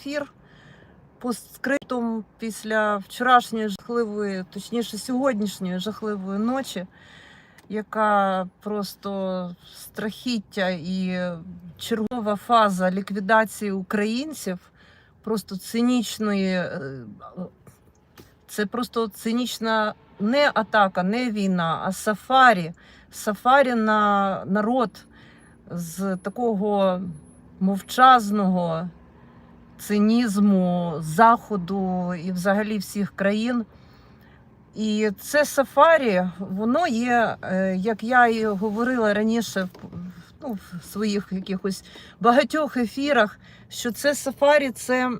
ефір постскриптум після вчорашньої жахливої, точніше сьогоднішньої жахливої ночі, яка просто страхіття і чергова фаза ліквідації українців, просто цинічної. е, Це просто цинічна не атака, не війна, а сафарі. Сафарі на народ з такого мовчазного цинізму заходу і взагалі всіх країн. І це сафарі, воно є, е, як я і говорила раніше ну, в своїх якихось багатьох ефірах, що це сафарі це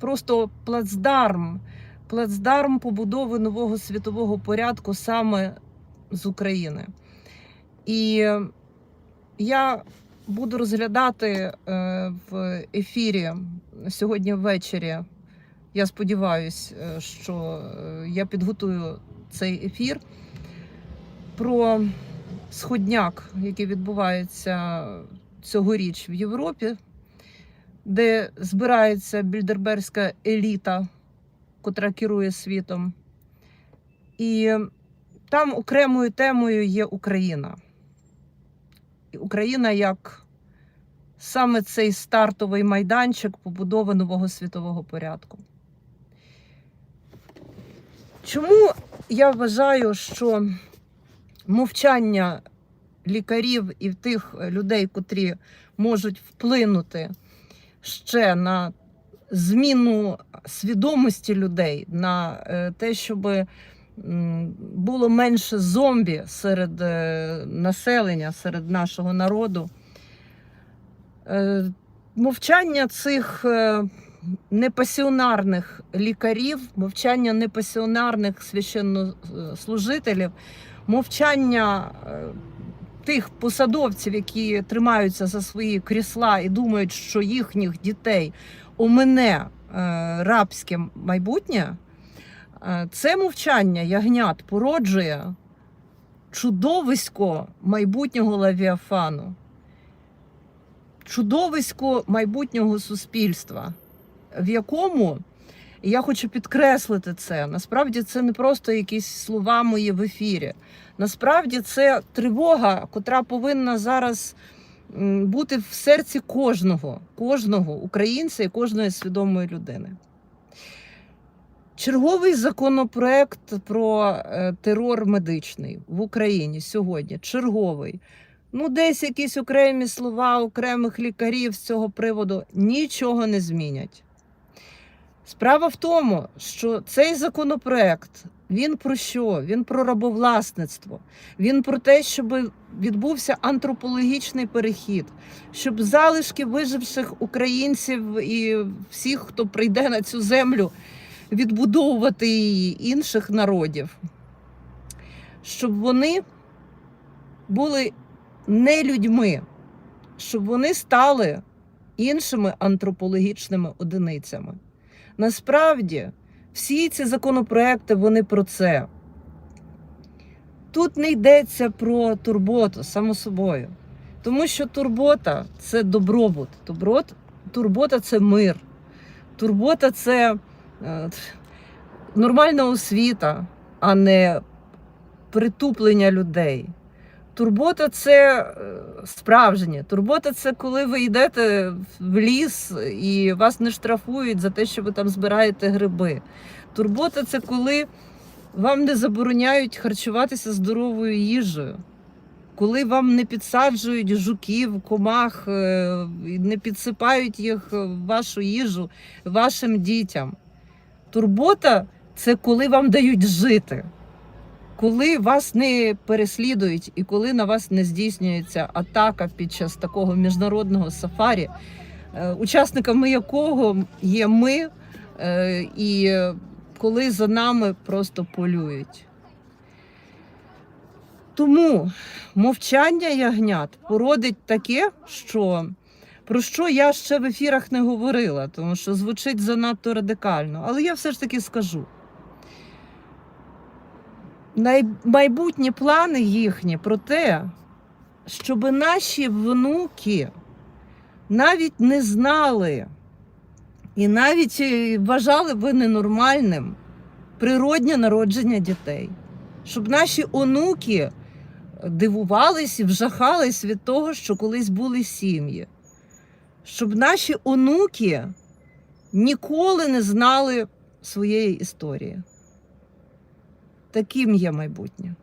просто плацдарм, плацдарм побудови нового світового порядку саме з України. І я буду розглядати е, в ефірі сьогодні ввечері. Я сподіваюся, що е, я підготую цей ефір про сходняк, який відбувається цьогоріч в Європі, де збирається більдерберська еліта, котра керує світом. І там окремою темою є Україна. Україна як саме цей стартовий майданчик побудови нового світового порядку. Чому я вважаю, що мовчання лікарів і тих людей, котрі можуть вплинути ще на зміну свідомості людей, на е, те, щоб м, було менше зомбі серед е, населення, серед нашого народу. Е, Мовчання цих е, непасіонарних лікарів, мовчання непасіонарних священнослужителів, мовчання тих посадовців, які тримаються за свої крісла і думають, що їхніх дітей омине е, рабське майбутнє, це мовчання ягнят породжує чудовисько майбутнього лавіафану, чудовисько майбутнього суспільства, в якому я хочу підкреслити це. Насправді це не просто якісь слова мої в ефірі. Насправді це тривога, котра повинна зараз бути в серці кожного, кожного українця і кожної свідомої людини. Черговий законопроект про е, терор медичний в Україні сьогодні. Черговий. Ну, десь якісь окремі слова окремих лікарів з цього приводу нічого не змінять. Справа в тому, що цей законопроект він про що? Він про рабовласництво. Він про те, щоб відбувся антропологічний перехід, щоб залишки виживших українців і всіх, хто прийде на цю землю, відбудовувати її інших народів, щоб вони були не людьми, щоб вони стали іншими антропологічними одиницями. Насправді, всі ці законопроекти вони про це. Тут не йдеться про турботу, само собою. Тому що турбота це добробут, турбота це мир, турбота це нормальна освіта, а не притуплення людей. Турбота це е, справжнє. Турбота це коли ви йдете в ліс і вас не штрафують за те, що ви там збираєте гриби. Турбота це коли вам не забороняють харчуватися здоровою їжею, коли вам не підсаджують жуків, комах, е, не підсипають їх в вашу їжу вашим дітям. Турбота це коли вам дають жити коли вас не переслідують і коли на вас не здійснюється атака під час такого міжнародного сафарі, е, учасниками якого є ми, е, і коли за нами просто полюють. Тому мовчання ягнят породить таке, що про що я ще в ефірах не говорила, тому що звучить занадто радикально, але я все ж таки скажу. Майбутні плани їхні про те, щоб наші внуки навіть не знали, І навіть е, вважали би ненормальним природнє народження дітей, щоб наші онуки дивувались і вжахались від того, що колись були сім'ї, щоб наші онуки ніколи не знали своєї історії. Таким є майбутнє.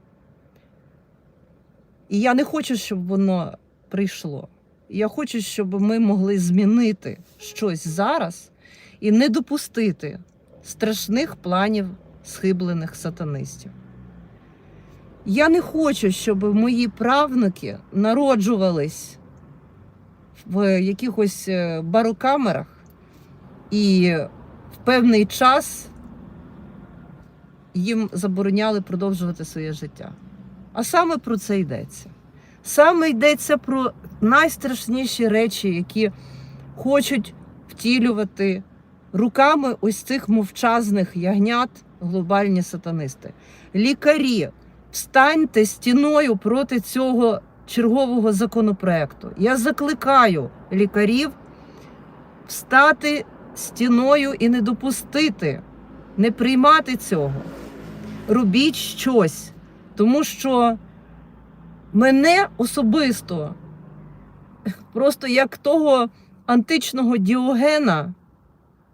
І я не хочу, щоб воно прийшло. Я хочу, щоб ми могли змінити щось зараз і не допустити страшних планів схиблених сатанистів. Я не хочу, щоб мої правнуки народжувались в якихось е, барокамерах і в певний час їм забороняли продовжувати своє життя. А саме про це йдеться. Саме йдеться про найстрашніші речі, які хочуть втілювати руками ось цих мовчазних ягнят глобальні сатанисти. Лікарі, встаньте стіною проти цього чергового законопроекту. Я закликаю лікарів встати стіною і не допустити, не приймати цього. Робіть щось, тому що мене особисто, просто як того античного діогена,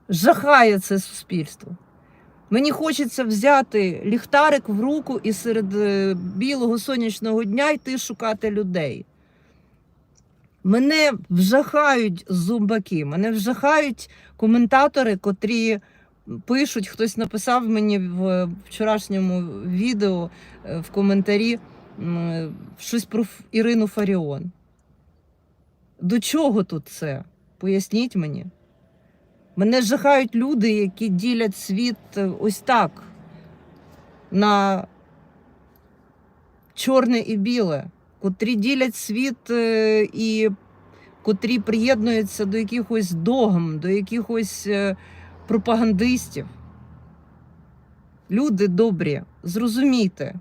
жахає це суспільство. Мені хочеться взяти ліхтарик в руку і серед е, білого сонячного дня йти шукати людей. Мене вжахають зомбаки, мене вжахають коментатори, котрі пишуть, хтось написав мені в вчорашньому відео е, в коментарі щось про Ірину Фаріон. До чого тут це? Поясніть мені. Мене жахають люди, які ділять світ е, ось так на чорне і біле, котрі ділять світ е, і котрі приєднуються до якихось догм, до якихось е, пропагандистів. Люди добрі, зрозумійте,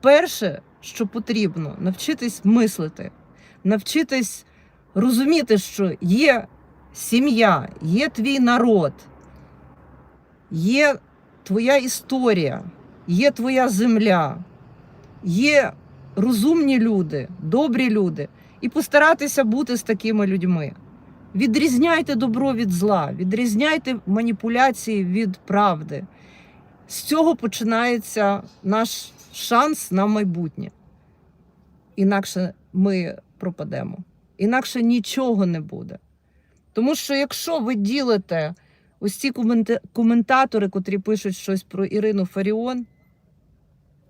перше, що потрібно, навчитись мислити, навчитись розуміти, що є сім'я, є твій народ, є твоя історія, є твоя земля, є розумні люди, добрі люди, і постаратися бути з такими людьми. Відрізняйте добро від зла, відрізняйте маніпуляції від правди. З цього починається наш шанс на майбутнє. Інакше ми пропадемо, інакше нічого не буде. Тому що якщо ви ділите ось ці коментатори, котрі пишуть щось про Ірину Фаріон,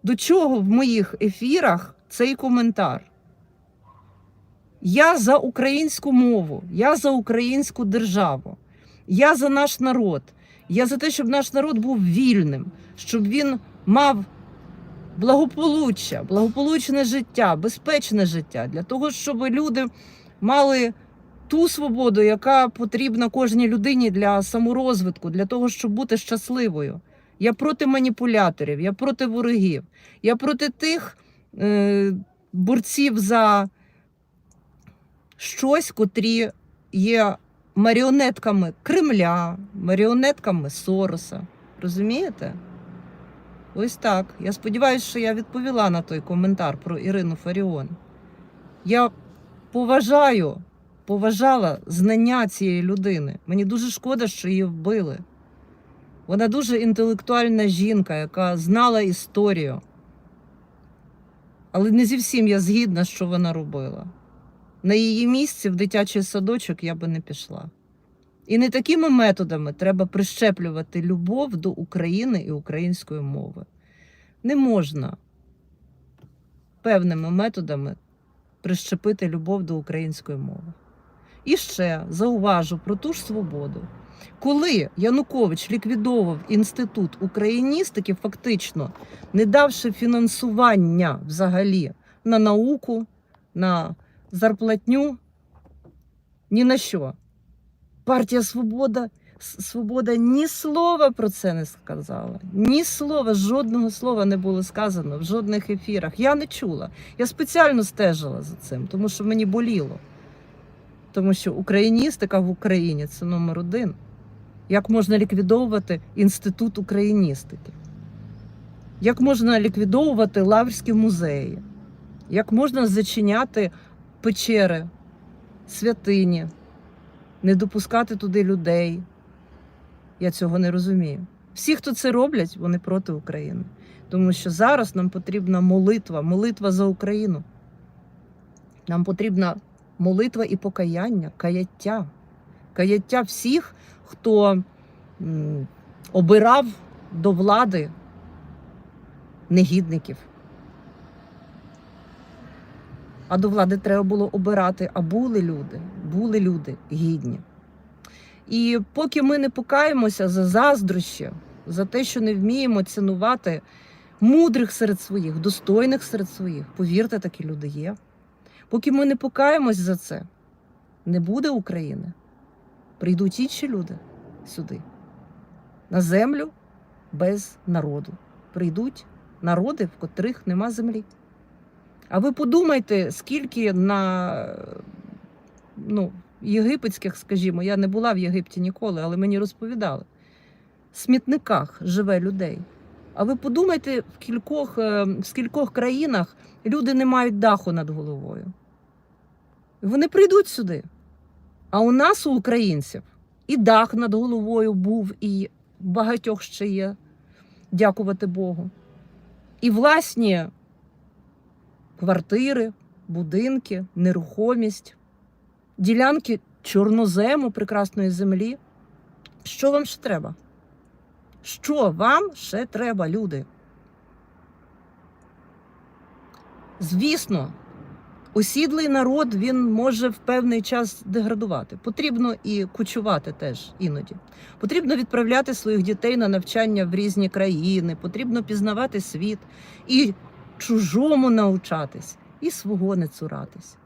до чого в моїх ефірах цей коментар? Я за українську мову, я за українську державу, я за наш народ. Я за те, щоб наш народ був вільним, щоб він мав благополуччя, благополучне життя, безпечне життя, для того, щоб люди мали ту свободу, яка потрібна кожній людині для саморозвитку, для того, щоб бути щасливою. Я проти маніпуляторів, я проти ворогів, я проти тих е, борців за щось, котрі є маріонетками Кремля, маріонетками Сороса. Розумієте? Ось так. Я сподіваюся, що я відповіла на той коментар про Ірину Фаріон. Я поважаю, поважала знання цієї людини. Мені дуже шкода, що її вбили. Вона дуже інтелектуальна жінка, яка знала історію. Але не зі всім я згідна, що вона робила. На її місці в дитячий садочок я би не пішла. І не такими методами треба прищеплювати любов до України і української мови. Не можна певними методами прищепити любов до української мови. І ще зауважу про ту ж свободу. Коли Янукович ліквідовував інститут україністики, фактично не давши фінансування взагалі на науку, на зарплатню, ні на що. Партія Свобода, Свобода ні слова про це не сказала. Ні слова, жодного слова не було сказано в жодних ефірах. Я не чула. Я спеціально стежила за цим, тому що мені боліло. Тому що україністика в Україні це номер один. як можна ліквідовувати інститут україністики, як можна ліквідовувати лаврські музеї, як можна зачиняти печери, святині, не допускати туди людей. Я цього не розумію. Всі, хто це роблять, вони проти України. Тому що зараз нам потрібна молитва, молитва за Україну. Нам потрібна молитва і покаяння, каяття. Каяття всіх, хто обирав до влади негідників. А до влади треба було обирати, а були люди, були люди гідні. І поки ми не покаємося за заздрощі, за те, що не вміємо цінувати мудрих серед своїх, достойних серед своїх, повірте, такі люди є. Поки ми не покаємось за це, не буде України. Прийдуть інші люди сюди, на землю без народу. Прийдуть народи, в котрих нема землі. А ви подумайте, скільки на ну, єгипетських, скажімо, я не була в Єгипті ніколи, але мені розповідали. Смітниках живе людей. А ви подумайте, в кількох, е, в скількох країнах люди не мають даху над головою. Вони прийдуть сюди. А у нас, у українців, і дах над головою був, і багатьох ще є, дякувати Богу. І власні квартири, будинки, нерухомість, ділянки чорнозему прекрасної землі. Що вам ще треба? Що вам ще треба, люди? Звісно, осідлий народ він може в певний час деградувати. Потрібно і кучувати теж іноді. Потрібно відправляти своїх дітей на навчання в різні країни, потрібно пізнавати світ і чужому навчатись, і свого не цуратись.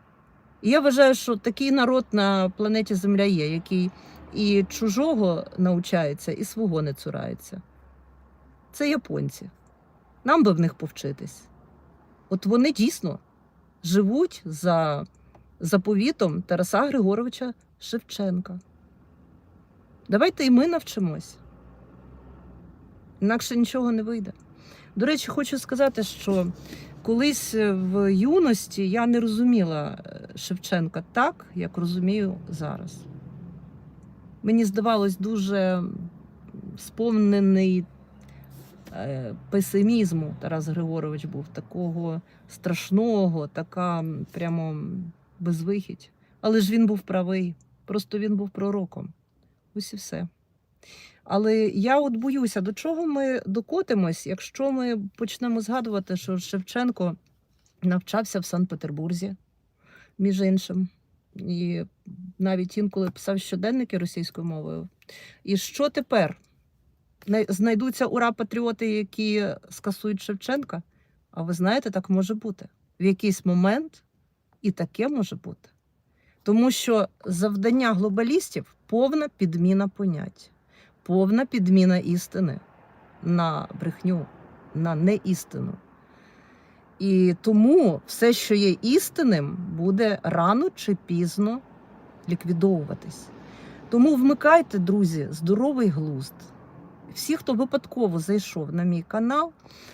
І я вважаю, що такий народ на планеті Земля є, який і чужого навчається, і свого не цурається. Це японці. Нам би в них повчитись. От вони дійсно живуть за заповітом Тараса Григоровича Шевченка. Давайте і ми навчимось. Інакше нічого не вийде. До речі, хочу сказати, що колись в юності я не розуміла е, Шевченка так, як розумію зараз. Мені здавалось дуже сповнений е, песимізму Тарас Григорович був такого страшного, така прямо безвихідь. Але ж він був правий, просто він був пророком. Ось і все. Але я от боюся, до чого ми докотимось, якщо ми почнемо згадувати, що Шевченко навчався в Санкт-Петербурзі, між іншим, і навіть інколи писав щоденники російською мовою. І що тепер? Най- Знайдуться ура-патріоти, які скасують Шевченка? А ви знаєте, так може бути. В якийсь момент і таке може бути. Тому що завдання глобалістів повна підміна понять, повна підміна істини на брехню, на неістину. І тому все, що є істинним, буде рано чи пізно ліквідовуватись. Тому вмикайте, друзі, здоровий глузд. Всі, хто випадково зайшов на мій канал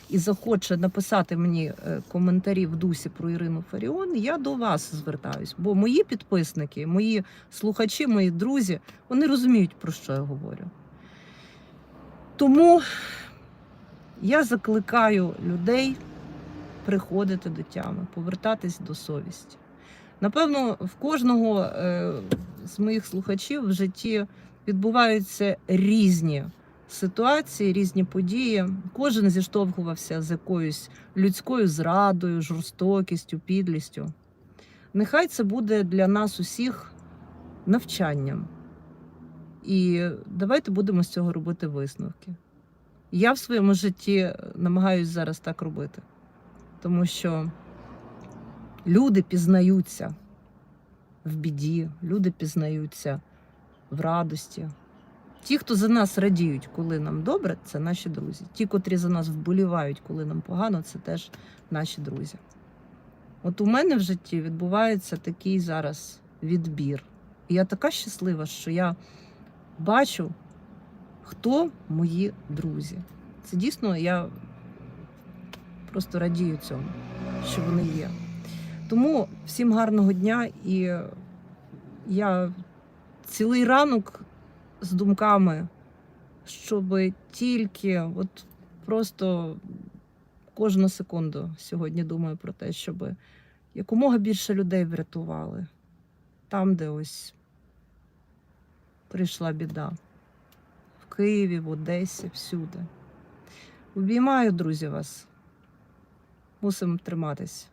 і захоче написати мені е, коментарі в дусі про Ірину Фаріон, я до вас звертаюсь. Бо мої підписники, мої слухачі, мої друзі, вони розуміють, про що я говорю. Тому я закликаю людей приходити до тями, повертатись до совісті. Напевно, в кожного е, з моїх слухачів в житті відбуваються різні ситуації, різні події. Кожен зіштовхувався з якоюсь людською зрадою, жорстокістю, підлістю. Нехай це буде для нас усіх навчанням. І давайте будемо з цього робити висновки. Я в своєму житті намагаюся зараз так робити, тому що люди пізнаються в біді, люди пізнаються в радості. Ті, хто за нас радіють, коли нам добре, це наші друзі. Ті, котрі за нас вболівають, коли нам погано, це теж наші друзі. От у мене в житті відбувається такий зараз відбір. І я така щаслива, що я бачу хто мої друзі. Це дійсно я просто радію цьому, що вони є. Тому всім гарного дня і я цілий ранок з думками, щоб тільки от просто кожну секунду сьогодні думаю про те, щоб якомога більше людей врятували там, де ось прийшла біда. В Києві, в Одесі, всюди. Обіймаю, друзі, вас. Мусимо триматись.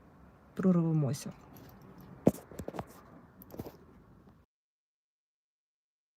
Прорвемося.